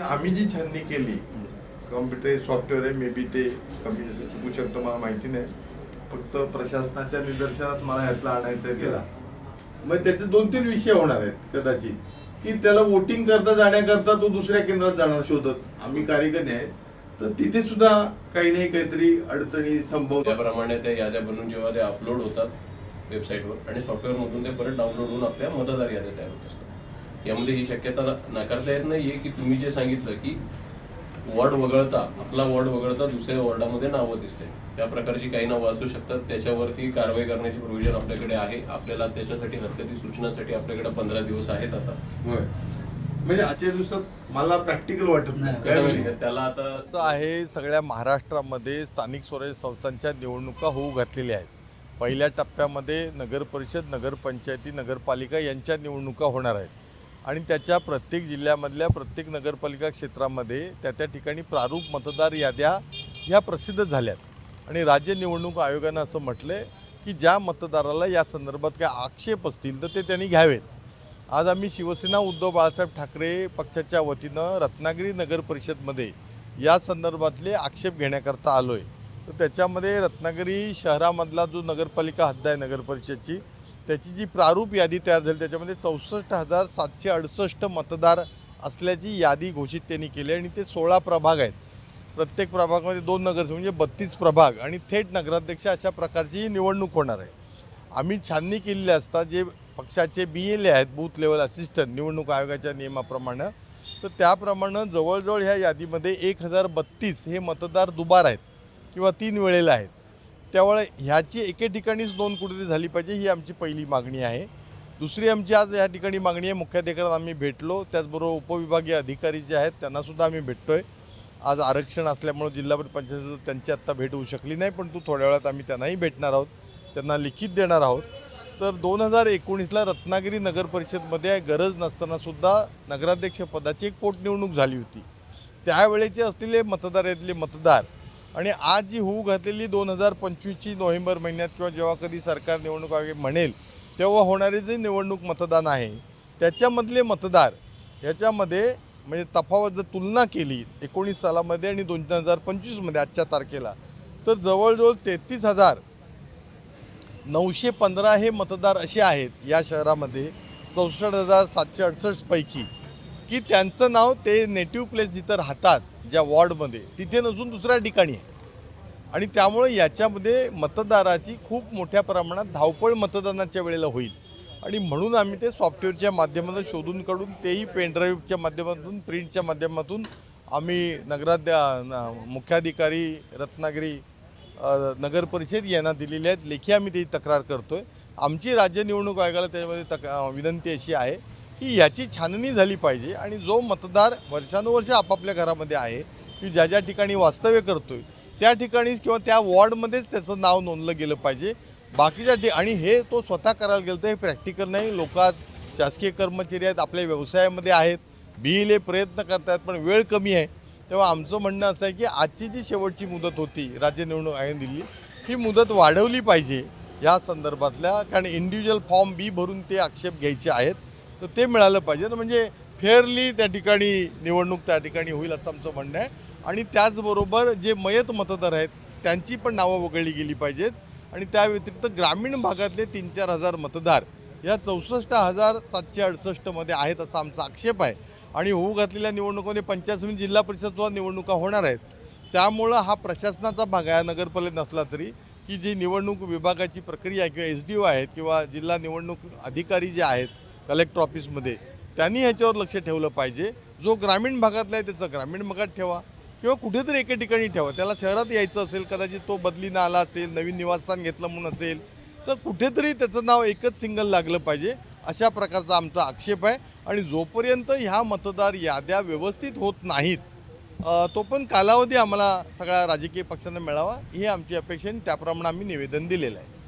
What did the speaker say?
आम्ही जी छाननी केली. कॉम्प्युटर सॉफ्टवेअर आहे मे बी ते कमी जसं चुकू शकतं मला माहिती नाही. फक्त प्रशासनाच्या निदर्शनात मला ह्यातलं आणायचं आहे त्याला मग त्याचे दोन तीन विषय होणार आहेत कदाचित. की त्याला वोटिंग करता जाण्याकरता तो दुसऱ्या केंद्रात जाणार शोधत. आम्ही कार्यकर्ते आहेत. तर तिथे सुद्धा काही नाही काहीतरी अडचणी संभव त्याप्रमाणे त्या याद्या बनवून जेव्हा ते अपलोड होतात वेबसाईटवर आणि सॉफ्टवेअरमधून ते परत डाउनलोड होऊन आपल्या मतदार याद्या तयार होत असतात. यामध्ये ही शक्यता ना- नाकारता येत नाहीये की तुम्ही जे सांगितलं की वॉर्ड वगळता आपला वॉर्ड वगळता दुसऱ्या वॉर्डामध्ये नावं दिसते. त्या प्रकारची काही नावं असू शकतात. त्याच्यावरती कारवाई करण्याची प्रोव्हिजन आपल्याकडे आहे. आपल्याला त्याच्यासाठी हरकती सूचनांसाठी आपल्याकडे पंधरा दिवस आहेत आता. होय. म्हणजे आजच्या दिवसात मला प्रॅक्टिकल वाटत नाही. का, त्याला आता असं आहे सगळ्या महाराष्ट्रामध्ये स्थानिक स्वराज्य संस्थांच्या निवडणुका होऊ घातलेल्या आहेत. पहिल्या टप्प्यामध्ये नगर परिषद नगरपंचायती नगरपालिका यांच्या निवडणुका होणार आहेत. आणि त्याच्या प्रत्येक जिल्ह्यामधल्या प्रत्येक नगरपालिका क्षेत्रामध्ये त्या त्या ठिकाणी प्रारूप मतदार याद्या ह्या प्रसिद्ध झाल्यात. आणि राज्य निवडणूक आयोगानं असं म्हटलं आहे की ज्या मतदाराला या संदर्भात काय आक्षेप असतील तर ते त्यांनी घ्यावेत. आज आम्ही शिवसेना उद्धव बाळासाहेब ठाकरे पक्षाच्या वतीनं रत्नागिरी नगर परिषदमध्ये या संदर्भातले आक्षेप घेण्याकरता आलो आहे तर त्याच्यामध्ये रत्नागिरी शहरामधला जो नगरपालिका हद्द आहे नगरपरिषदची त्याची जी प्रारूप यादी तयार झाली त्याच्यामध्ये चौसष्ट हजार सातशे अडुसष्ट मतदार असल्याची यादी घोषित त्यांनी केली आणि ते सोळा प्रभाग आहेत. प्रत्येक प्रभागामध्ये दोन नगरसेवक म्हणजे बत्तीस प्रभाग आणि थेट नगराध्यक्ष अशा प्रकारचीही निवडणूक होणार आहे. आम्ही छाननी केलेली असता जे पक्षाचे बी एल ए आहेत बूथ लेवल असिस्टंट निवडणूक आयोगाच्या नियमाप्रमाणे तर त्याप्रमाणे जवळजवळ ह्या यादीमध्ये एक हजार बत्तीस हे मतदार दुबार आहेत किंवा तीन वेळेला आहेत. त्यामुळे ह्याची एके ठिकाणीच नोंद कुठेतरी झाली पाहिजे ही आमची पहिली मागणी आहे. दुसरी आमची आज या ठिकाणी मागणी आहे मुख्याधिकाऱ्यांना आम्ही भेटलो त्याचबरोबर उपविभागीय अधिकारी जे आहेत त्यांनासुद्धा आम्ही भेटतो आहे आज आरक्षण असल्यामुळं जिल्हा पंचायत त्यांची आत्ता भेट होऊ शकली नाही पण तू थोड्या वेळात आम्ही त्यांनाही भेटणार आहोत त्यांना लिखित देणार आहोत. तर दोन हजार एकोणीसला रत्नागिरी नगर परिषदमध्ये गरज नसतानासुद्धा नगराध्यक्षपदाची एक पोटनिवडणूक झाली होती. त्यावेळेचे असलेले मतदार यातले मतदार आणि आज जी होऊ घातलेली दोन हजार पंचवीसची नोव्हेंबर महिन्यात किंवा जेव्हा कधी सरकार निवडणूक आयोग म्हणेल तेव्हा होणारे जे निवडणूक मतदान आहे त्याच्यामधले मतदार याच्यामध्ये म्हणजे तफावत जर तुलना केली एकोणीस सालामध्ये आणि दोन हजार पंचवीसमध्ये आजच्या तारखेला तर जवळजवळ तेहतीस हजार नऊशे पंधरा हे मतदार असे आहेत या शहरामध्ये चौसष्ट हजार सातशे अडसष्टपैकी की त्यांचं नाव ते नेटिव्ह प्लेस जिथं राहतात ज्या वॉर्डमध्ये तिथे नसून दुसऱ्या ठिकाणी आहे. आणि त्यामुळे याच्यामध्ये मतदाराची खूप मोठ्या प्रमाणात धावपळ मतदानाच्या वेळेला होईल. आणि म्हणून आम्ही ते सॉफ्टवेअरच्या माध्यमातून शोधून काढून तेही पेनड्राईव्हच्या माध्यमातून प्रिंटच्या माध्यमातून आम्ही नगराध्या न- मुख्याधिकारी रत्नागिरी नगरपरिषद यांना दिलेली आहेत. लेखी आम्ही ती तक्रार करतो आहे आमची राज्य निवडणूक आयोगाला त्याच्यामध्ये तक विनंती अशी आहे की याची छाननी झाली पाहिजे आणि जो मतदार वर्षानुवर्ष आपापल्या घरामध्ये आहे की ज्या ज्या ठिकाणी वास्तव्य करतो आहे त्या ठिकाणीच किंवा त्या वॉर्डमध्येच त्याचं नाव नोंदलं गेलं पाहिजे. बाकीच्या ठिक आणि हे तो स्वतः करायला गेलं तर हे प्रॅक्टिकल नाही. लोक आज शासकीय कर्मचारी आहेत आपल्या व्यवसायामध्ये आहेत बिले प्रयत्न करतात पण वेळ कमी आहे. तेव्हा आमचं म्हणणं असं आहे की आजची जी शेवटची मुदत होती राज्य निवडणूक आयोगाने दिली ही मुदत वाढवली पाहिजे या संदर्भातल्या कारण इंडिव्हिज्युअल फॉर्म बी भरून ते आक्षेप घ्यायचे आहेत. तर ते मिळालं पाहिजे. तर म्हणजे फेअरली त्या ठिकाणी निवडणूक त्या ठिकाणी होईल असं आमचं म्हणणं आहे. आणि त्याचबरोबर जे मयत मतदार आहेत त्यांची पण नावं वगळली गेली पाहिजेत. आणि त्या व्यतिरिक्त ग्रामीण भागातले तीन चार हजार मतदार या चौसष्ट हजार सातशे अडुसष्टमध्ये आहेत असा आमचा आक्षेप आहे. आणि होऊ घातलेल्या निवडणुकांमध्ये पंचायत जिल्हा परिषदसुद्धा निवडणुका होणार आहेत. त्यामुळं हा प्रशासनाचा भाग आहे नगरपालिका नसला तरी की जी निवडणूक विभागाची प्रक्रिया आहे किंवा एस डी ओ आहेत किंवा जिल्हा निवडणूक अधिकारी जे आहेत कलेक्टर ऑफिसमध्ये. त्यांनी ह्याच्यावर लक्ष ठेवलं पाहिजे. जो ग्रामीण भागातला आहे त्याचं ग्रामीण भागात ठेवा. किंवा कुठेतरी एके ठिकाणी ठेवा. त्याला शहरात यायचं असेल कदाचित तो बदलीनं आला असेल नवीन निवासस्थान घेतलं म्हणून असेल तर कुठेतरी त्याचं नाव एकच सिंगल लागलं पाहिजे. अशा प्रकारचा आमचा आक्षेप आहे. आणि जोपर्यंत ह्या मतदार याद्या व्यवस्थित होत नाहीत तो पण कालावधी आम्हाला सगळ्या राजकीय पक्षांना मिळावा. ही आमची अपेक्षा आणि त्याप्रमाणे आम्ही निवेदन दिलेलं आहे.